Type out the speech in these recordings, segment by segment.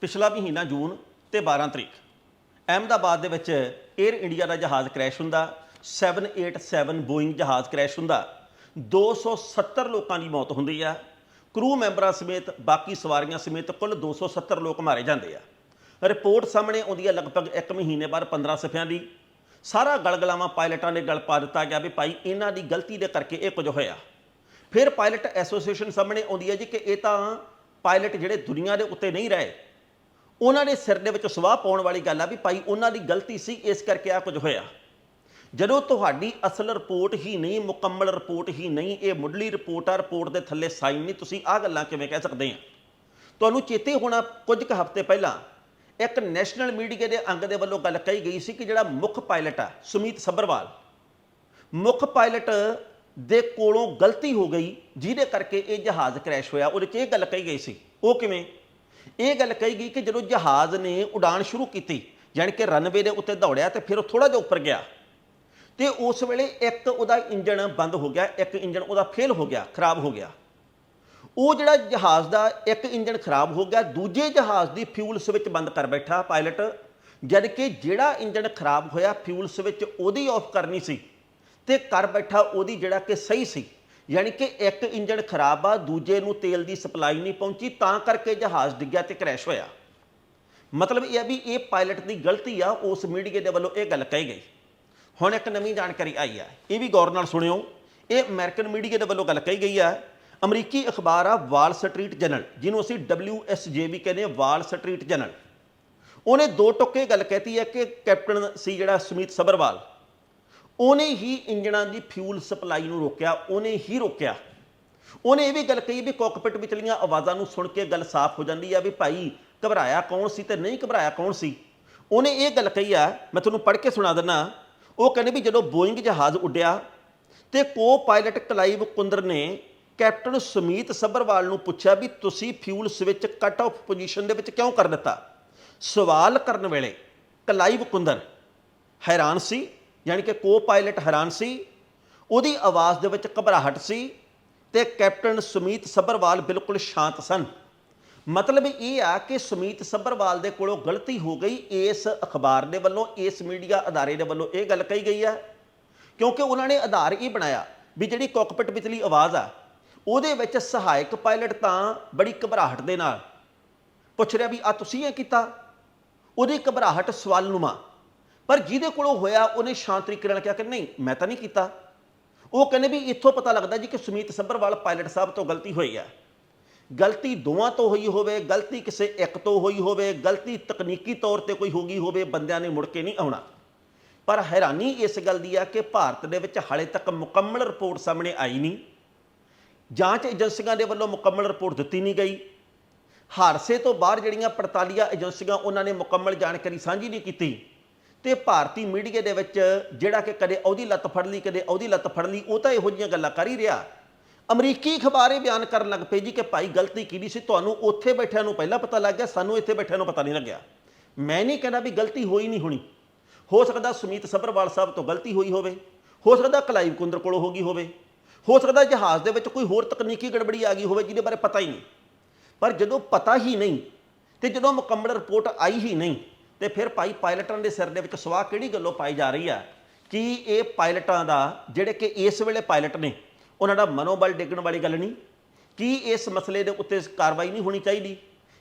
ਪਿਛਲਾ ਮਹੀਨਾ ਜੂਨ ਤੇ 12 ਤਰੀਕ। ਅਹਿਮਦਾਬਾਦ ਦੇ ਵਿੱਚ 에ਅਰ ਇੰਡੀਆ ਦਾ ਜਹਾਜ਼ ਕ੍ਰੈਸ਼ ਹੁੰਦਾ 787 ਬੋਇੰਗ ਜਹਾਜ਼ ਕ੍ਰੈਸ਼ ਹੁੰਦਾ 270 ਲੋਕਾਂ ਦੀ ਮੌਤ ਹੁੰਦੀ ਆ ਕਰੂ ਮੈਂਬਰਾਂ ਸਮੇਤ ਬਾਕੀ ਸਵਾਰੀਆਂ ਸਮੇਤ ਕੁੱਲ 270 ਲੋਕ ਮਾਰੇ ਜਾਂਦੇ ਆ। ਰਿਪੋਰਟ ਸਾਹਮਣੇ ਆਉਂਦੀ ਹੈ ਲਗਭਗ 1 ਮਹੀਨੇ ਬਾਅਦ 15 ਸਫ਼ਿਆਂ ਦੀ। ਸਾਰਾ ਗਲਗਲਾਵਾਂ ਪਾਇਲਟਾਂ ਨੇ ਗਲ ਪਾ ਦਿੱਤਾ ਗਿਆ ਵੀ ਭਾਈ ਇਹਨਾਂ ਦੀ ਗਲਤੀ ਦੇ ਕਰਕੇ ਇਹ ਕੁਝ ਹੋਇਆ। ਫਿਰ ਪਾਇਲਟ ਐਸੋਸੀਏਸ਼ਨ ਸਾਹਮਣੇ ਆਉਂਦੀ ਹੈ ਜੀ ਕਿ ਇਹ ਤਾਂ ਪਾਇਲਟ ਜਿਹੜੇ ਦੁਨੀਆ ਦੇ ਉੱਤੇ ਨਹੀਂ ਰਹੇ ਉਹਨਾਂ ਦੇ ਸਿਰ ਦੇ ਵਿੱਚ ਸਵਾਹ ਪਾਉਣ ਵਾਲੀ ਗੱਲ ਆ ਵੀ ਭਾਈ ਉਹਨਾਂ ਦੀ ਗਲਤੀ ਸੀ, ਇਸ ਕਰਕੇ ਆ ਕੁਝ ਹੋਇਆ। ਜਦੋਂ ਤੁਹਾਡੀ ਅਸਲ ਰਿਪੋਰਟ ਹੀ ਨਹੀਂ, ਮੁਕੰਮਲ ਰਿਪੋਰਟ ਹੀ ਨਹੀਂ, ਇਹ ਮੁੱਢਲੀ ਰਿਪੋਰਟ ਆ, ਰਿਪੋਰਟ ਦੇ ਥੱਲੇ ਸਾਈਨ ਨਹੀਂ, ਤੁਸੀਂ ਆ ਗੱਲਾਂ ਕਿਵੇਂ ਕਹਿ ਸਕਦੇ ਆ? ਤੁਹਾਨੂੰ ਚੇਤੇ ਹੋਣਾ ਕੁਝ ਕੁ ਹਫ਼ਤੇ ਪਹਿਲਾਂ ਇੱਕ ਨੈਸ਼ਨਲ ਮੀਡੀਆ ਦੇ ਅੰਗ ਦੇ ਵੱਲੋਂ ਗੱਲ ਕਹੀ ਗਈ ਸੀ ਕਿ ਜਿਹੜਾ ਮੁੱਖ ਪਾਇਲਟ ਆ, ਸੁਮੀਤ ਸੱਭਰਵਾਲ, ਮੁੱਖ ਪਾਇਲਟ ਦੇ ਕੋਲੋਂ ਗਲਤੀ ਹੋ ਗਈ, ਜਿਹਦੇ ਕਰਕੇ ਇਹ ਜਹਾਜ਼ ਕ੍ਰੈਸ਼ ਹੋਇਆ। ਉਹਦੇ 'ਚ ਇਹ ਗੱਲ ਕਹੀ ਗਈ ਸੀ, ਉਹ ਕਿਵੇਂ? ਇਹ ਗੱਲ ਕਹੀ ਗਈ ਕਿ ਜਦੋਂ ਜਹਾਜ਼ ਨੇ ਉਡਾਣ ਸ਼ੁਰੂ ਕੀਤੀ, ਯਾਨੀ ਕਿ ਰਨਵੇ ਦੇ ਉੱਤੇ ਦੌੜਿਆ ਤੇ ਫਿਰ ਉਹ ਥੋੜਾ ਜਿਹਾ ਉੱਪਰ ਗਿਆ। ਤੇ ਉਸ ਵੇਲੇ ਇੱਕ ਉਹਦਾ ਇੰਜਣ ਬੰਦ ਹੋ ਗਿਆ, ਇੱਕ ਇੰਜਣ ਉਹਦਾ ਫੇਲ ਹੋ ਗਿਆ, ਖਰਾਬ ਹੋ ਗਿਆ। ਉਹ ਜਿਹੜਾ ਜਹਾਜ਼ ਦਾ ਇੱਕ ਇੰਜਣ ਖਰਾਬ ਹੋ ਗਿਆ, ਦੂਜੇ ਜਹਾਜ਼ ਦੀ ਫਿਊਲ ਸਵਿਚ ਬੰਦ ਕਰ ਬੈਠਾ ਪਾਇਲਟ ਜਦ ਕਿ ਜਿਹੜਾ ਇੰਜਣ ਖਰਾਬ ਹੋਇਆ ਫਿਊਲ ਸਵਿਚ ਉਹਦੀ ਆਫ ਕਰਨੀ ਸੀ ਤੇ ਕਰ ਬੈਠਾ ਉਹਦੀ ਜਿਹੜਾ ਕਿ ਸਹੀ ਸੀ। ਯਾਨੀ ਕਿ ਇੱਕ ਇੰਜਣ ਖਰਾਬ ਆ, ਦੂਜੇ ਨੂੰ ਤੇਲ ਦੀ ਸਪਲਾਈ ਨਹੀਂ ਪਹੁੰਚੀ, ਤਾਂ ਕਰਕੇ ਜਹਾਜ਼ ਡਿੱਗਿਆ ਤੇ ਕ੍ਰੈਸ਼ ਹੋਇਆ। ਮਤਲਬ ਇਹ ਆ ਵੀ ਇਹ ਪਾਇਲਟ ਦੀ ਗਲਤੀ ਆ, ਉਸ ਮੀਡੀਆ ਦੇ ਵੱਲੋਂ ਇਹ ਗੱਲ ਕਹੀ ਗਈ। ਹੁਣ ਇੱਕ ਨਵੀਂ ਜਾਣਕਾਰੀ ਆਈ ਆ। ਇਹ ਵੀ ਗੌਰ ਨਾਲ ਸੁਣਿਓ, ਇਹ ਅਮਰੀਕਨ ਮੀਡੀਆ ਦੇ ਵੱਲੋਂ ਗੱਲ ਕਹੀ ਗਈ ਆ, ਅਮਰੀਕੀ ਅਖਬਾਰ ਆ ਵਾਲ ਸਟਰੀਟ ਜਰਨਲ ਜਿਹਨੂੰ ਅਸੀਂ WSJ ਵੀ ਕਹਿੰਦੇ ਆ ਵਾਲ ਸਟਰੀਟ ਜਰਨਲ ਉਹਨੇ ਦੋ ਟੁੱਕੇ ਗੱਲ ਕਹਿਤੀ ਹੈ ਕਿ ਕੈਪਟਨ ਸੀ ਜਿਹੜਾ ਸੁਮੀਤ ਸਬਰਵਾਲ। ਉਹਨੇ ਹੀ ਇੰਜਣਾਂ ਦੀ ਫਿਊਲ ਸਪਲਾਈ ਨੂੰ ਰੋਕਿਆ, ਉਹਨੇ ਹੀ ਰੋਕਿਆ। ਉਹਨੇ ਇਹ ਵੀ ਗੱਲ ਕਹੀ ਵੀ ਕੋਕਪਿਟ ਵਿਚਲੀਆਂ ਆਵਾਜ਼ਾਂ ਨੂੰ ਸੁਣ ਕੇ ਗੱਲ ਸਾਫ਼ ਹੋ ਜਾਂਦੀ ਆ ਵੀ ਭਾਈ ਘਬਰਾਇਆ ਕੌਣ ਸੀ ਤੇ ਨਹੀਂ ਘਬਰਾਇਆ ਕੌਣ ਸੀ? ਉਹਨੇ ਇਹ ਗੱਲ ਕਹੀ ਆ, ਮੈਂ ਤੁਹਾਨੂੰ ਪੜ੍ਹ ਕੇ ਸੁਣਾ ਦਿੰਦਾ ਉਹ ਕਹਿੰਦੇ ਵੀ ਜਦੋਂ ਬੋਇੰਗ ਜਹਾਜ਼ ਉੱਡਿਆ ਤੇ ਕੋ ਪਾਇਲਟ ਕਲਾਈਵ ਕੁੰਦਰ ਨੇ ਕੈਪਟਨ ਸੁਮੀਤ ਸੱਭਰਵਾਲ ਨੂੰ ਪੁੱਛਿਆ ਵੀ ਤੁਸੀਂ fuel switch cut off position ਦੇ ਵਿੱਚ ਕਿਉਂ ਕਰ ਦਿੱਤਾ? ਸਵਾਲ ਕਰਨ ਵੇਲੇ ਕਲਾਈਵ ਕੁੰਦਰ ਹੈਰਾਨ ਸੀ ਯਾਨੀ ਕਿ ਕੋ ਪਾਇਲਟ ਹੈਰਾਨ ਸੀ, ਉਹਦੀ ਆਵਾਜ਼ ਦੇ ਵਿੱਚ ਘਬਰਾਹਟ ਸੀ ਤੇ ਕੈਪਟਨ ਸੁਮੀਤ ਸੱਭਰਵਾਲ ਬਿਲਕੁਲ ਸ਼ਾਂਤ ਸਨ। ਮਤਲਬ ਇਹ ਆ ਕਿ ਸੁਮੀਤ ਸੱਭਰਵਾਲ ਦੇ ਕੋਲੋਂ ਗਲਤੀ ਹੋ ਗਈ, ਇਸ ਅਖਬਾਰ ਦੇ ਵੱਲੋਂ, ਇਸ ਮੀਡੀਆ ਅਦਾਰੇ ਦੇ ਵੱਲੋਂ ਇਹ ਗੱਲ ਕਹੀ ਗਈ ਹੈ ਕਿਉਂਕਿ ਉਹਨਾਂ ਨੇ ਆਧਾਰ ਇਹ ਬਣਾਇਆ ਵੀ ਜਿਹੜੀ ਕਾਕਪਿਟ ਵਿਚਲੀ ਆਵਾਜ਼ ਆ, ਉਹਦੇ ਵਿੱਚ ਸਹਾਇਕ ਪਾਇਲਟ ਤਾਂ ਬੜੀ ਘਬਰਾਹਟ ਦੇ ਨਾਲ ਪੁੱਛ ਰਿਹਾ ਵੀ ਆ ਤੁਸੀਂ ਇਹ ਕੀਤਾ? ਉਹਦੀ ਘਬਰਾਹਟ ਸਵਾਲਨੁਮਾ ਪਰ ਜਿਹਦੇ ਕੋਲੋਂ ਹੋਇਆ, ਉਹਨੇ ਸ਼ਾਂਤ ਤਰੀਕੇ ਨਾਲ ਕਿਹਾ ਕਿ ਨਹੀਂ, ਮੈਂ ਤਾਂ ਨਹੀਂ ਕੀਤਾ। ਉਹ ਕਹਿੰਦੇ ਵੀ ਇੱਥੋਂ ਪਤਾ ਲੱਗਦਾ ਜੀ ਕਿ ਸੁਮੀਤ ਸੱਭਰਵਾਲ ਪਾਇਲਟ ਸਾਹਿਬ ਤੋਂ ਗਲਤੀ ਹੋਈ ਆ। ਗਲਤੀ ਦੋਵਾਂ ਤੋਂ ਹੋਈ ਹੋਵੇ, ਗਲਤੀ ਕਿਸੇ ਇੱਕ ਤੋਂ ਹੋਈ ਹੋਵੇ, ਗਲਤੀ ਤਕਨੀਕੀ ਤੌਰ ਤੇ ਕੋਈ ਹੋ ਗਈ ਹੋਵੇ, ਬੰਦਿਆਂ ਨੇ ਮੁੜ ਕੇ ਨਹੀਂ ਆਉਣਾ। ਪਰ ਹੈਰਾਨੀ ਇਸ ਗੱਲ ਦੀ ਆ ਕਿ ਭਾਰਤ ਦੇ ਵਿੱਚ ਹਾਲੇ ਤੱਕ ਮੁਕੰਮਲ ਰਿਪੋਰਟ ਸਾਹਮਣੇ ਆਈ ਨਹੀਂ। ਜਾਂਚ ਏਜੰਸੀਆਂ ਦੇ ਵੱਲੋਂ ਮੁਕੰਮਲ ਰਿਪੋਰਟ ਦਿੱਤੀ ਨਹੀਂ ਗਈ। ਹਾਦਸੇ ਤੋਂ ਬਾਅਦ ਜਿਹੜੀਆਂ ਪੜਤਾਲੀਆ ਏਜੰਸੀਆਂ, ਉਹਨਾਂ ਨੇ ਮੁਕੰਮਲ ਜਾਣਕਾਰੀ ਸਾਂਝੀ ਨਹੀਂ ਕੀਤੀ। ਤੇ ਭਾਰਤੀ ਮੀਡੀਆ ਦੇ ਵਿੱਚ ਜਿਹੜਾ ਕਿ ਕਦੇ ਉਹਦੀ ਲੱਤ ਫੜ ਲਈ, ਕਦੇ ਉਹਦੀ ਲੱਤ ਫੜ ਲਈ, ਉਹ ਤਾਂ ਇਹੋ ਜਿਹੀਆਂ ਗੱਲਾਂ ਕਰ ਹੀ ਰਿਹਾ। ਅਮਰੀਕੀ ਅਖਬਾਰ ਇਹ ਬਿਆਨ ਕਰਨ ਲੱਗ ਪਏ ਜੀ ਕਿ ਭਾਈ ਗਲਤੀ ਕਿਹਦੀ ਸੀ? ਤੁਹਾਨੂੰ ਉੱਥੇ ਬੈਠਿਆਂ ਨੂੰ ਪਹਿਲਾਂ ਪਤਾ ਲੱਗ ਗਿਆ, ਸਾਨੂੰ ਇੱਥੇ ਬੈਠਿਆਂ ਨੂੰ ਪਤਾ ਨਹੀਂ ਲੱਗਿਆ। ਮੈਂ ਨਹੀਂ ਕਹਿੰਦਾ ਵੀ ਗਲਤੀ ਹੋਈ ਨਹੀਂ ਹੋਣੀ। ਹੋ ਸਕਦਾ ਸੁਮੀਤ ਸੱਭਰਵਾਲ ਸਾਹਿਬ ਤੋਂ ਗਲਤੀ ਹੋਈ ਹੋਵੇ। ਹੋ ਸਕਦਾ ਕਲਾਈਵ ਕੁੰਦਰ ਕੋਲੋਂ ਹੋ ਗਈ ਹੋਵੇ। ਹੋ ਸਕਦਾ ਜਹਾਜ਼ ਦੇ ਵਿੱਚ ਕੋਈ ਹੋਰ ਤਕਨੀਕੀ ਗੜਬੜੀ ਆ ਗਈ ਹੋਵੇ, ਜਿਹਦੇ ਬਾਰੇ ਪਤਾ ਹੀ ਨਹੀਂ। ਪਰ ਜਦੋਂ ਪਤਾ ਹੀ ਨਹੀਂ ਤੇ ਜਦੋਂ ਮੁਕੰਮਲ ਰਿਪੋਰਟ ਆਈ ਹੀ ਨਹੀਂ ਤੇ ਫਿਰ ਭਾਈ ਪਾਇਲਟਾਂ ਦੇ ਸਿਰ ਦੇ ਵਿੱਚ ਸਵਾਹ ਕਿਹੜੀ ਗੱਲੋਂ ਪਾਈ ਜਾ ਰਹੀ ਆ? ਕਿ ਇਹ ਪਾਇਲਟਾਂ ਦਾ, ਜਿਹੜੇ ਕਿ ਇਸ ਵੇਲੇ ਪਾਇਲਟ ਨੇ, ਉਹਨਾਂ ਦਾ ਮਨੋਬਲ ਡਿੱਗਣ ਵਾਲੀ ਗੱਲ ਨਹੀਂ? ਕੀ ਇਸ ਮਸਲੇ ਦੇ ਉੱਤੇ ਕਾਰਵਾਈ ਨਹੀਂ ਹੋਣੀ ਚਾਹੀਦੀ?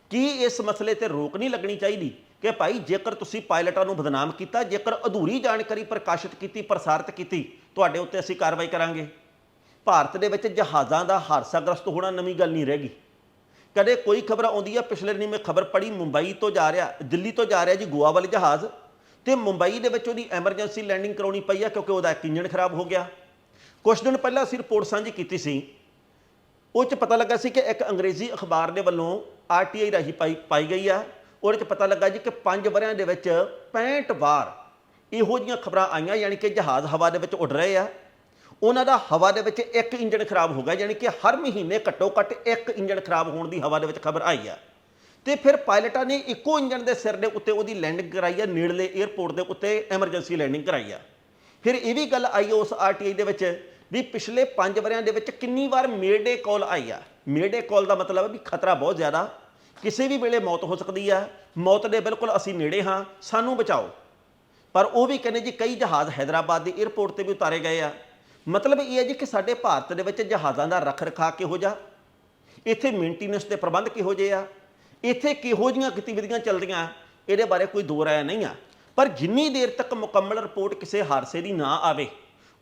ਕੀ ਇਸ ਮਸਲੇ ਤੇ ਰੋਕ ਨਹੀਂ ਲੱਗਣੀ ਚਾਹੀਦੀ ਕਿ ਭਾਈ ਜੇਕਰ ਤੁਸੀਂ ਪਾਇਲਟਾਂ ਨੂੰ ਬਦਨਾਮ ਕੀਤਾ, ਜੇਕਰ ਅਧੂਰੀ ਜਾਣਕਾਰੀ ਪ੍ਰਕਾਸ਼ਿਤ ਕੀਤੀ, ਪ੍ਰਸਾਰਿਤ ਕੀਤੀ, ਤੁਹਾਡੇ ਉੱਤੇ ਅਸੀਂ ਕਾਰਵਾਈ ਕਰਾਂਗੇ। ਭਾਰਤ ਦੇ ਵਿੱਚ ਜਹਾਜ਼ਾਂ ਦਾ ਹਾਦਸਾਗ੍ਰਸਤ ਹੋਣਾ ਨਵੀਂ ਗੱਲ ਨਹੀਂ ਰਹਿ ਗਈ। ਕਦੇ ਕੋਈ ਖਬਰ ਆਉਂਦੀ ਆ, ਪਿਛਲੇ ਦਿਨੀ ਮੈਂ ਖਬਰ ਪੜ੍ਹੀ, ਮੁੰਬਈ ਤੋਂ ਜਾ ਰਿਹਾ, ਦਿੱਲੀ ਤੋਂ ਜਾ ਰਿਹਾ ਜੀ, ਗੋਆ ਵਾਲੀ ਜਹਾਜ਼, ਤੇ ਮੁੰਬਈ ਦੇ ਵਿੱਚ ਉਹਦੀ ਐਮਰਜੈਂਸੀ ਲੈਂਡਿੰਗ ਕਰਾਉਣੀ ਪਈ ਆ, ਕਿਉਂਕਿ ਉਹਦਾ ਇੱਕ ਇੰਜਣ ਖਰਾਬ ਹੋ ਗਿਆ। ਕੁਝ ਦਿਨ ਪਹਿਲਾਂ ਅਸੀਂ ਰਿਪੋਰਟ ਸਾਂਝੀ ਕੀਤੀ ਸੀ। ਉਹ ਚ ਪਤਾ ਲੱਗਾ ਸੀ ਕਿ ਇੱਕ ਅੰਗਰੇਜ਼ੀ ਅਖਬਾਰ ਦੇ ਵੱਲੋਂ ਆਰਟੀਆਈ ਰਾਹੀਂ ਪਾਈ ਪਾਈ ਗਈ ਆ। ਉਹਦੇ ਚ ਪਤਾ ਲੱਗਾ ਜੀ ਕਿ 5 ਵਰਿਆਂ ਦੇ ਵਿੱਚ 65 ਵਾਰ ਇਹੋ ਜੀਆਂ ਖਬਰਾਂ ਆਈਆਂ, ਯਾਨੀ ਕਿ ਜਹਾਜ਼ ਹਵਾ ਦੇ ਵਿੱਚ ਉੱਡ ਰਹੇ ਆ। ਉਹਨਾਂ ਦਾ ਹਵਾ ਦੇ ਵਿੱਚ ਇੱਕ ਇੰਜਣ ਖਰਾਬ ਹੋ ਗਿਆ, ਯਾਨੀ ਕਿ ਹਰ ਮਹੀਨੇ ਘੱਟੋ ਘੱਟ ਇੱਕ ਇੰਜਣ ਖਰਾਬ ਹੋਣ ਦੀ ਹਵਾ ਦੇ ਵਿੱਚ ਖਬਰ ਆਈ ਆ। ਤੇ ਫਿਰ ਪਾਇਲਟਾਂ ਨੇ ਇੱਕੋ ਇੰਜਣ ਦੇ ਸਿਰ ਦੇ ਉੱਤੇ ਉਹਦੀ ਲੈਂਡਿੰਗ ਕਰਾਈ ਆ, ਨੇੜਲੇ 에ਅਰਪੋਰਟ ਦੇ ਉੱਤੇ ਐਮਰਜੈਂਸੀ ਲੈਂਡਿੰਗ ਕਰਾਈ ਆ। ਫਿਰ ਇਹ ਵੀ ਗੱਲ ਆਈ ਉਸ ਆਰਟੀਆਈ ਦੇ ਵਿੱਚ ਵੀ ਪਿਛਲੇ 5 ਵਰਿਆਂ ਦੇ ਵਿੱਚ ਕਿੰਨੀ ਵਾਰ ਮੇਡੇ ਕਾਲ ਆਈ ਆ। ਮੇਡੇ ਕਾਲ ਦਾ ਮਤਲਬ ਹੈ ਵੀ ਖਤਰਾ ਬਹੁਤ ਜ਼ਿਆਦਾ। ਕਿਸੇ ਵੀ ਵੇਲੇ ਮੌਤ ਹੋ ਸਕਦੀ ਆ। ਮੌਤ ਦੇ ਬਿਲਕੁਲ ਅਸੀਂ ਨੇੜੇ ਹਾਂ, ਸਾਨੂੰ ਬਚਾਓ। ਪਰ ਉਹ ਵੀ ਕਹਿੰਦੇ ਜੀ ਕਈ ਜਹਾਜ਼ ਹੈਦਰਾਬਾਦ ਦੇ 에ਅਰਪੋਰਟ ਤੇ ਵੀ ਉਤਾਰੇ ਗਏ ਆ। ਮਤਲਬ ਇਹ ਹੈ ਜੀ ਕਿ ਸਾਡੇ ਭਾਰਤ ਦੇ ਵਿੱਚ ਜਹਾਜ਼ਾਂ ਦਾ ਰੱਖ ਰਖਾਅ ਕਿਹੋ ਜਿਹਾ? ਇੱਥੇ ਮੇਨਟੇਨੈਂਸ ਦੇ ਪ੍ਰਬੰਧ ਕਿਹੋ ਜਿਹੇ ਆ? ਇੱਥੇ ਕਿਹੋ ਜੀਆਂ ਗਤੀਵਿਧੀਆਂ ਚੱਲਦੀਆਂ? ਇਹਦੇ ਬਾਰੇ ਕੋਈ ਦੋ ਰਾਏ ਨਹੀਂ ਆ। ਪਰ ਜਿੰਨੀ ਦੇਰ ਤੱਕ ਮੁਕੰਮਲ ਰਿਪੋਰਟ ਕਿਸੇ ਹਾਦਸੇ ਦੀ ਨਾ ਆਵੇ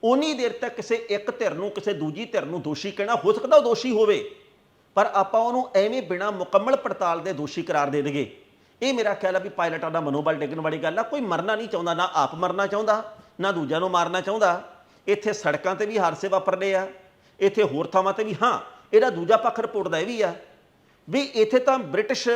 ਉਨੀ ਦੇਰ ਤੱਕ ਕਿਸੇ ਇੱਕ ਧਿਰ ਨੂੰ, ਕਿਸੇ ਦੂਜੀ ਧਿਰ ਨੂੰ ਦੋਸ਼ੀ ਕਹਿਣਾ, ਹੋ ਸਕਦਾ ਉਹ ਦੋਸ਼ੀ ਹੋਵੇ। ਪਰ ਆਪਾਂ ਉਹਨੂੰ ਐਵੇਂ ਬਿਨਾ ਮੁਕੰਮਲ ਪੜਤਾਲ ਦੇ ਦੋਸ਼ੀ ਕਰਾਰ ਦੇ ਦਈਏ। ਇਹ ਮੇਰਾ ਖਿਆਲ ਆ ਵੀ ਪਾਇਲਟਾਂ ਦਾ ਮਨੋਬਲ ਡਿੱਗਣ ਵਾਲੀ ਗੱਲ ਆ। ਕੋਈ ਮਰਨਾ ਨਹੀਂ ਚਾਹੁੰਦਾ, ਨਾ ਆਪ ਮਰਨਾ ਚਾਹੁੰਦਾ, ਨਾ ਦੂਜਿਆਂ ਨੂੰ ਮਾਰਨਾ ਚਾਹੁੰਦਾ। ਇੱਥੇ ਸੜਕਾਂ ਤੇ ਵੀ ਹਾਦਸੇ ਵਾਪਰਦੇ ਆ, ਇੱਥੇ ਹੋਰ ਥਾਵਾਂ ਤੇ ਵੀ, ਹਾਂ, ਇਹਦਾ ਦੂਜਾ ਪੱਖ ਰਿਪੋਰਟ ਦਾ ਇਹ ਵੀ ਆ ਵੀ ਇੱਥੇ ਤਾਂ ਬ੍ਰਿਟਿਸ਼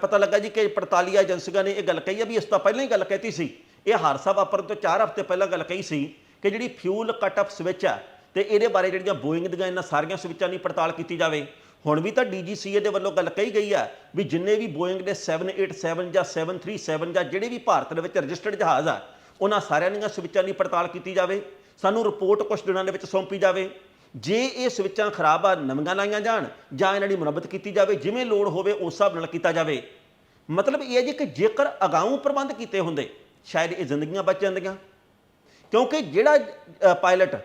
ਪਤਾ ਲੱਗਾ ਜੀ ਕਿ 45 ਏਜੰਸੀਆਂ ਨੇ ਇਹ ਗੱਲ ਕਹੀ ਆ ਵੀ ਇਸ ਤੋਂ ਪਹਿਲਾਂ ਹੀ ਗੱਲ ਕਹਿਤੀ ਸੀ। ਇਹ ਹਾਦਸਾ ਵਾਪਰਨ ਤੋਂ 4 ਹਫ਼ਤੇ ਪਹਿਲਾਂ ਗੱਲ ਕਹੀ ਸੀ ਕਿ ਜਿਹੜੀ ਫਿਊਲ ਕੱਟ ਆਫ ਸਵਿਚ ਆ ਤੇ ਇਹਦੇ ਬਾਰੇ ਜਿਹੜੀਆਂ ਬੋਇੰਗ ਦੀਆਂ ਇਹਨਾਂ ਸਾਰੀਆਂ ਸਵਿਚਾਂ ਦੀ ਪੜਤਾਲ ਕੀਤੀ ਜਾਵੇ, ਹੁਣ ਵੀ ਤਾਂ ਡੀਜੀਸੀਏ ਦੇ ਵੱਲੋਂ ਗੱਲ ਕਹੀ ਗਈ ਆ ਵੀ ਜਿੰਨੇ ਵੀ ਬੋਇੰਗ ਦੇ 787 ਜਾਂ 737 ਜਾਂ ਜਿਹੜੇ ਵੀ ਭਾਰਤ ਦੇ ਵਿੱਚ ਰਜਿਸਟਰਡ ਜਹਾਜ਼ ਆ, ਉਹਨਾਂ ਸਾਰਿਆਂ ਦੀਆਂ ਸਵਿਚਾਂ ਦੀ ਪੜਤਾਲ ਕੀਤੀ ਜਾਵੇ। ਸਾਨੂੰ ਰਿਪੋਰਟ ਕੁਝ ਦਿਨਾਂ ਦੇ ਵਿੱਚ ਸੌਂਪੀ ਜਾਵੇ। ਜੇ ਇਹ ਸਵਿੱਚਾਂ ਖਰਾਬ ਆ, ਨਵੀਆਂ ਲਾਈਆਂ ਜਾਣ ਜਾਂ ਇਹਨਾਂ ਦੀ ਮੁਰੰਮਤ ਕੀਤੀ ਜਾਵੇ, ਜਿਵੇਂ ਲੋੜ ਹੋਵੇ ਉਸ ਹਿਸਾਬ ਨਾਲ ਕੀਤਾ ਜਾਵੇ। ਮਤਲਬ ਇਹ ਹੈ ਜੀ ਕਿ ਜੇਕਰ ਅਗਾਊਂ ਪ੍ਰਬੰਧ ਕੀਤੇ ਹੁੰਦੇ, ਸ਼ਾਇਦ ਇਹ ਜ਼ਿੰਦਗੀਆਂ ਬਚ ਜਾਂਦੀਆਂ। ਕਿਉਂਕਿ ਜਿਹੜਾ ਪਾਇਲਟ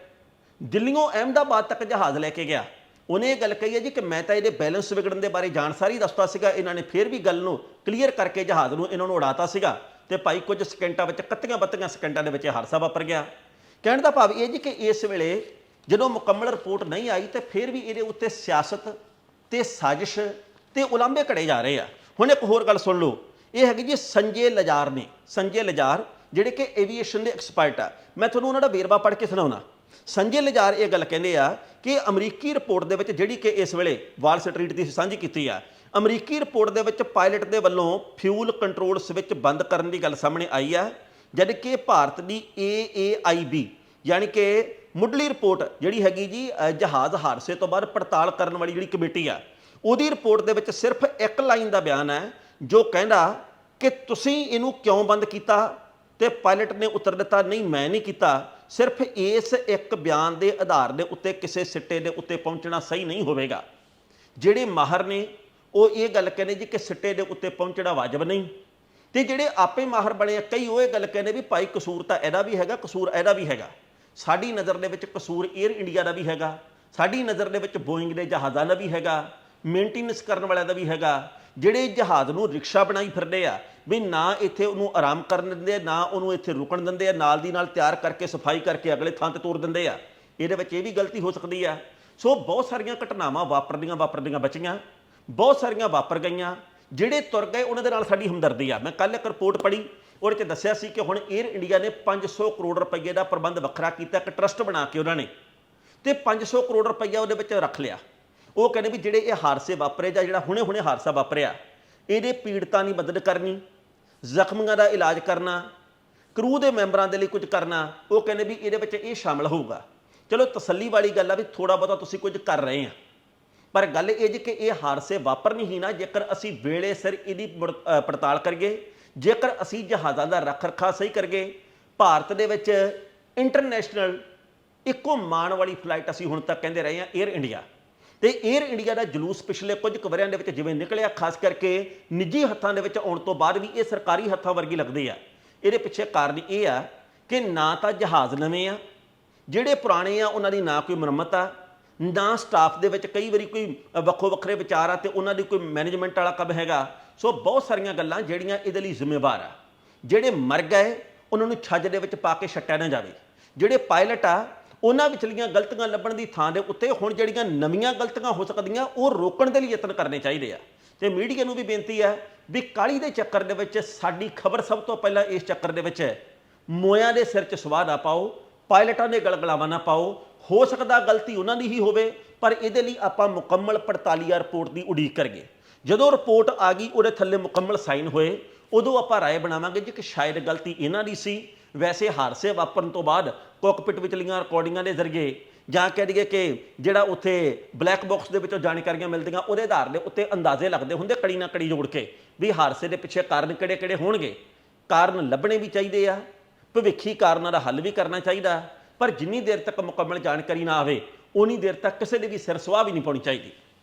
ਦਿੱਲੀੋਂ ਅਹਿਮਦਾਬਾਦ ਤੱਕ ਜਹਾਜ਼ ਲੈ ਕੇ ਗਿਆ, ਉਹਨੇ ਇਹ ਗੱਲ ਕਹੀ ਹੈ ਜੀ ਕਿ ਮੈਂ ਤਾਂ ਇਹਦੇ ਬੈਲੈਂਸ ਵਿਗੜਨ ਦੇ ਬਾਰੇ ਜਾਣਕਾਰੀ ਦੱਸਤਾ ਸੀਗਾ। ਇਹਨਾਂ ਨੇ ਫਿਰ ਵੀ ਗੱਲ ਨੂੰ ਕਲੀਅਰ ਕਰਕੇ ਜਹਾਜ਼ ਨੂੰ ਇਹਨਾਂ ਨੂੰ ਉਡਾਤਾ ਸੀਗਾ। ਤੇ ਭਾਈ ਕੁਝ ਸਕਿੰਟਾਂ ਵਿੱਚ, ਕੱਤੀਆਂ ਬੱਤੀਆਂ ਸਕਿੰਟਾਂ ਦੇ ਵਿੱਚ ਇਹ ਹਾਦਸਾ ਵਾਪਰ ਗਿਆ। ਕਹਿਣ ਦਾ ਭਾਵ ਇਹ ਜੀ ਕਿ ਇਸ ਵੇਲੇ ਜਦੋਂ ਮੁਕੰਮਲ ਰਿਪੋਰਟ ਨਹੀਂ ਆਈ ਤੇ ਫਿਰ ਵੀ ਇਹਦੇ ਉੱਤੇ ਸਿਆਸਤ ਤੇ ਸਾਜ਼ਿਸ਼ ਤੇ ਉਲਾਂਭੇ ਘੜੇ ਜਾ ਰਹੇ ਆ। ਹੁਣ ਇੱਕ ਹੋਰ ਗੱਲ ਸੁਣ ਲਓ। ਇਹ ਹੈਗੀ ਜੀ ਸੰਜੇ ਲਜਾਰ ਨੇ। ਸੰਜੇ ਲਜਾਰ ਜਿਹੜੇ ਕਿ ਐਵੀਏਸ਼ਨ ਦੇ ਐਕਸਪਰਟ ਆ। ਮੈਂ ਤੁਹਾਨੂੰ ਉਹਨਾਂ ਦਾ ਵੇਰਵਾ ਪੜ੍ਹ ਕੇ ਸੁਣਾਉਣਾ। ਸੰਜੇ ਲਜਾਰ ਇਹ ਗੱਲ ਕਹਿੰਦੇ ਆ ਕਿ ਅਮਰੀਕੀ ਰਿਪੋਰਟ ਦੇ ਵਿੱਚ ਜਿਹੜੀ ਕਿ ਇਸ ਵੇਲੇ ਵਾਲ ਸਟਰੀਟ ਦੀ ਸਾਂਝੀ ਕੀਤੀ ਆ, ਅਮਰੀਕੀ ਰਿਪੋਰਟ ਦੇ ਵਿੱਚ ਪਾਇਲਟ ਦੇ ਵੱਲੋਂ ਫਿਊਲ ਕੰਟਰੋਲ ਸਵਿਚ ਬੰਦ ਕਰਨ ਦੀ ਗੱਲ ਸਾਹਮਣੇ ਆਈ ਆ। ਜਦ ਕਿ ਭਾਰਤ ਦੀ AAIB ਯਾਨੀ ਕਿ ਮੁੱਢਲੀ ਰਿਪੋਰਟ ਜਿਹੜੀ ਹੈਗੀ ਜੀ ਜਹਾਜ਼ ਹਾਦਸੇ ਤੋਂ ਬਾਅਦ ਪੜਤਾਲ ਕਰਨ ਵਾਲੀ ਜਿਹੜੀ ਕਮੇਟੀ ਆ, ਉਹਦੀ ਰਿਪੋਰਟ ਦੇ ਵਿੱਚ ਸਿਰਫ ਇੱਕ ਲਾਈਨ ਦਾ ਬਿਆਨ ਹੈ, ਜੋ ਕਹਿੰਦਾ ਕਿ ਤੁਸੀਂ ਇਹਨੂੰ ਕਿਉਂ ਬੰਦ ਕੀਤਾ ਤੇ ਪਾਇਲਟ ਨੇ ਉੱਤਰ ਦਿੱਤਾ, ਨਹੀਂ, ਮੈਂ ਨਹੀਂ ਕੀਤਾ। ਸਿਰਫ ਇਸ ਇੱਕ ਬਿਆਨ ਦੇ ਆਧਾਰ ਦੇ ਉੱਤੇ ਕਿਸੇ ਸਿੱਟੇ ਦੇ ਉੱਤੇ ਪਹੁੰਚਣਾ ਸਹੀ ਨਹੀਂ ਹੋਵੇਗਾ। ਜਿਹੜੇ ਮਾਹਰ ਨੇ, ਉਹ ਇਹ ਗੱਲ ਕਹਿੰਦੇ ਜੀ ਕਿ ਸਿੱਟੇ ਦੇ ਉੱਤੇ ਪਹੁੰਚਣਾ ਵਾਜਬ ਨਹੀਂ। ਤੇ ਜਿਹੜੇ ਆਪੇ ਮਾਹਰ ਬਣੇ ਆ, ਕਈ ਉਹ ਇਹ ਗੱਲ ਕਹਿੰਦੇ ਵੀ ਭਾਈ ਕਸੂਰ ਤਾਂ ਇਹਦਾ ਵੀ ਹੈਗਾ, ਕਸੂਰ ਇਹਦਾ ਵੀ ਹੈਗਾ। ਸਾਡੀ ਨਜ਼ਰ ਦੇ ਵਿੱਚ ਕਸੂਰ 에ਅਰ ਇੰਡੀਆ ਦਾ ਵੀ ਹੈਗਾ, ਸਾਡੀ ਨਜ਼ਰ ਦੇ ਵਿੱਚ ਬੋਇੰਗ ਦੇ ਜਹਾਜ਼ਾਂ ਦਾ ਵੀ ਹੈਗਾ ਮੇਨਟੇਨੈਂਸ ਕਰਨ ਵਾਲਿਆਂ ਦਾ ਵੀ ਹੈਗਾ। ਜਿਹੜੇ ਜਹਾਜ਼ ਨੂੰ ਰਿਕਸ਼ਾ ਬਣਾਈ ਫਿਰਦੇ ਆ, ਵੀ ਨਾ ਇੱਥੇ ਉਹਨੂੰ ਆਰਾਮ ਕਰਨ ਦਿੰਦੇ ਆ, ਨਾ ਉਹਨੂੰ ਇੱਥੇ ਰੁਕਣ ਦਿੰਦੇ ਆ, ਨਾਲ ਦੀ ਨਾਲ ਤਿਆਰ ਕਰਕੇ, ਸਫ਼ਾਈ ਕਰਕੇ ਅਗਲੇ ਥਾਂ ਤੇ ਤੋਰ ਦਿੰਦੇ ਆ। ਇਹਦੇ ਵਿੱਚ ਇਹ ਵੀ ਗਲਤੀ ਹੋ ਸਕਦੀ ਆ। ਸੋ ਬਹੁਤ ਸਾਰੀਆਂ ਘਟਨਾਵਾਂ ਵਾਪਰਦੀਆਂ ਵਾਪਰਦੀਆਂ ਬਚੀਆਂ, ਬਹੁਤ ਸਾਰੀਆਂ ਵਾਪਰ ਗਈਆਂ। ਜਿਹੜੇ ਤੁਰ ਗਏ, ਉਹਨਾਂ ਦੇ ਨਾਲ ਸਾਡੀ ਹਮਦਰਦੀ ਆ। ਮੈਂ ਕੱਲ ਇੱਕ ਰਿਪੋਰਟ ਪੜ੍ਹੀ, ਉਹਦੇ 'ਚ ਦੱਸਿਆ ਸੀ ਕਿ ਹੁਣ 에ਅਰ ਇੰਡੀਆ ਨੇ 500 ਕਰੋੜ ਰੁਪਏ ਦਾ ਪ੍ਰਬੰਧ ਵੱਖਰਾ ਕੀਤਾ, ਇੱਕ ਟਰਸਟ ਬਣਾ ਕੇ ਉਹਨਾਂ ਨੇ। ਤੇ 500 ਕਰੋੜ ਰੁਪਈਆ ਉਹਦੇ ਵਿੱਚ ਰੱਖ ਲਿਆ। ਉਹ ਕਹਿੰਦੇ ਵੀ ਜਿਹੜੇ ਇਹ ਹਾਦਸੇ ਵਾਪਰੇ ਜਾਂ ਜਿਹੜਾ ਹੁਣੇ-ਹੁਣੇ ਹਾਦਸਾ ਵਾਪਰਿਆ, ਇਹਦੇ ਪੀੜਤਾਂ ਦੀ ਮਦਦ ਕਰਨੀ, ਜ਼ਖਮੀਆਂ ਦਾ ਇਲਾਜ ਕਰਨਾ, ਕਰੂ ਦੇ ਮੈਂਬਰਾਂ ਦੇ ਲਈ ਕੁਝ ਕਰਨਾ, ਉਹ ਕਹਿੰਦੇ ਵੀ ਇਹਦੇ ਵਿੱਚ ਇਹ ਸ਼ਾਮਲ ਹੋਊਗਾ। ਚਲੋ ਤਸੱਲੀ ਵਾਲੀ ਗੱਲ ਆ ਵੀ ਥੋੜਾ ਬਹੁਤਾ ਤੁਸੀਂ ਕੁਝ ਕਰ ਰਹੇ ਆ। ਪਰ ਗੱਲ ਇਹ ਜੀ ਕਿ ਇਹ ਹਾਦਸੇ ਵਾਪਰਨੀ ਹੀ ਨਾ, ਜੇਕਰ ਅਸੀਂ ਵੇਲੇ ਸਿਰ ਇਹਦੀ ਮੁੜ- ਪੜਤਾਲ ਕਰੀਏ, ਜੇਕਰ ਅਸੀਂ ਜਹਾਜ਼ਾਂ ਦਾ ਰੱਖ ਰਖਾ ਸਹੀ ਕਰੀਏ, ਭਾਰਤ ਦੇ ਵਿੱਚ ਇੰਟਰਨੈਸ਼ਨਲ ਇੱਕੋ ਮਾਣ ਵਾਲੀ ਫਲਾਈਟ ਅਸੀਂ ਹੁਣ ਤੱਕ ਕਹਿੰਦੇ ਰਹੇ ਹਾਂ 에ਅਰ ਇੰਡੀਆ ਤੇ 에ਅਰ ਇੰਡੀਆ ਦਾ ਜਲੂਸ ਪਿਛਲੇ ਕੁਝ ਕੁ ਵਰ੍ਹਿਆਂ ਦੇ ਵਿੱਚ ਜਿਵੇਂ ਨਿਕਲਿਆ, ਖਾਸ ਕਰਕੇ ਨਿੱਜੀ ਹੱਥਾਂ ਦੇ ਵਿੱਚ ਆਉਣ ਤੋਂ ਬਾਅਦ ਵੀ ਇਹ ਸਰਕਾਰੀ ਹੱਥਾਂ ਵਰਗੀ ਲੱਗਦੇ ਆ। ਇਹਦੇ ਪਿੱਛੇ ਕਾਰਨ ਇਹ ਆ ਕਿ ਨਾ ਤਾਂ ਜਹਾਜ਼ ਨਵੇਂ ਆ, ਜਿਹੜੇ ਪੁਰਾਣੇ ਆ, ਉਹਨਾਂ ਦੀ ਨਾ ਕੋਈ ਮੁਰੰਮਤ ਆ ਨਾ ਸਟਾਫ ਦੇ ਵਿੱਚ ਕਈ ਵਾਰੀ ਕੋਈ ਵੱਖੋ ਵੱਖਰੇ ਵਿਚਾਰ ਆ ਤੇ ਉਹਨਾਂ ਦੀ ਕੋਈ ਮੈਨੇਜਮੈਂਟ ਵਾਲਾ ਕੰਮ ਹੈਗਾ। ਸੋ ਬਹੁਤ ਸਾਰੀਆਂ ਗੱਲਾਂ ਜਿਹੜੀਆਂ ਇਹਦੇ ਲਈ ਜ਼ਿੰਮੇਵਾਰ ਆ। ਜਿਹੜੇ ਮਰ ਗਏ, ਉਹਨਾਂ ਨੂੰ ਛੱਜ ਦੇ ਵਿੱਚ ਪਾ ਕੇ ਛੱਟਿਆ ਨਾ ਜਾਵੇ। ਜਿਹੜੇ ਪਾਇਲਟ ਆ, ਉਹਨਾਂ ਵਿਚਲੀਆਂ ਗਲਤੀਆਂ ਲੱਭਣ ਦੀ ਥਾਂ ਦੇ ਉੱਤੇ ਹੁਣ ਜਿਹੜੀਆਂ ਨਵੀਆਂ ਗਲਤੀਆਂ ਹੋ ਸਕਦੀਆਂ, ਉਹ ਰੋਕਣ ਦੇ ਲਈ ਯਤਨ ਕਰਨੇ ਚਾਹੀਦੇ ਆ। ਤੇ ਮੀਡੀਆ ਨੂੰ ਵੀ ਬੇਨਤੀ ਹੈ ਵੀ ਕਾਲੀ ਦੇ ਚੱਕਰ ਦੇ ਵਿੱਚ ਸਾਡੀ ਖਬਰ ਸਭ ਤੋਂ ਪਹਿਲਾਂ ਇਸ ਚੱਕਰ ਦੇ ਵਿੱਚ ਹੈ। ਮੋਇਆਂ ਦੇ ਸਿਰ 'ਚ ਸਵਾਹ ਨਾ ਪਾਓ, ਪਾਇਲਟਾਂ ਦੇ ਗਲਗਲਾਵਾਂ ਨਾ ਪਾਓ ਹੋ ਸਕਦਾ ਗਲਤੀ ਉਹਨਾਂ ਦੀ ਹੀ ਹੋਵੇ, ਪਰ ਇਹਦੇ ਲਈ ਆਪਾਂ ਮੁਕੰਮਲ ਪੜਤਾਲੀਆ ਰਿਪੋਰਟ ਦੀ ਉਡੀਕ ਕਰੀਏ। ਜਦੋਂ ਰਿਪੋਰਟ ਆ ਗਈ, ਉਹਦੇ ਥੱਲੇ ਮੁਕੰਮਲ ਸਾਈਨ ਹੋਏ, ਉਦੋਂ ਆਪਾਂ ਰਾਏ ਬਣਾਵਾਂਗੇ ਜੀ ਕਿ ਸ਼ਾਇਦ ਗਲਤੀ ਇਹਨਾਂ ਦੀ ਸੀ। ਵੈਸੇ ਹਾਦਸੇ ਵਾਪਰਨ ਤੋਂ ਬਾਅਦ ਕੋਕਪਿਟ ਵਿਚਲੀਆਂ ਰਿਕਾਰਡਿੰਗਾਂ ਦੇ ਜ਼ਰੀਏ ਜਾਂ ਕਹਿ ਦਈਏ ਕਿ ਜਿਹੜਾ ਉੱਥੇ ਬਲੈਕ ਬਾਕਸ ਦੇ ਵਿੱਚੋਂ ਜਾਣਕਾਰੀਆਂ ਮਿਲਦੀਆਂ, ਉਹਦੇ ਆਧਾਰ ਦੇ ਉੱਤੇ ਅੰਦਾਜ਼ੇ ਲੱਗਦੇ ਹੁੰਦੇ ਕੜੀ ਨਾ ਕੜੀ ਜੋੜ ਕੇ ਵੀ ਹਾਦਸੇ ਦੇ ਪਿੱਛੇ ਕਾਰਨ ਕਿਹੜੇ-ਕਿਹੜੇ ਹੋਣਗੇ। ਕਾਰਨ ਲੱਭਣੇ ਵੀ ਚਾਹੀਦੇ ਆ, ਭਵਿੱਖੀ ਕਾਰਨਾਂ ਦਾ ਹੱਲ ਵੀ ਕਰਨਾ ਚਾਹੀਦਾ। ਪਰ ਜਿੰਨੀ ਦੇਰ ਤੱਕ ਮੁਕੰਮਲ ਜਾਣਕਾਰੀ ਨਾ ਆਵੇ ਉਨੀ ਦੇਰ ਤੱਕ ਕਿਸੇ ਦੇ ਵੀ ਸਿਰ ਸੁਆਹ ਵੀ ਨਹੀਂ ਪਾਉਣੀ ਚਾਹੀਦੀ।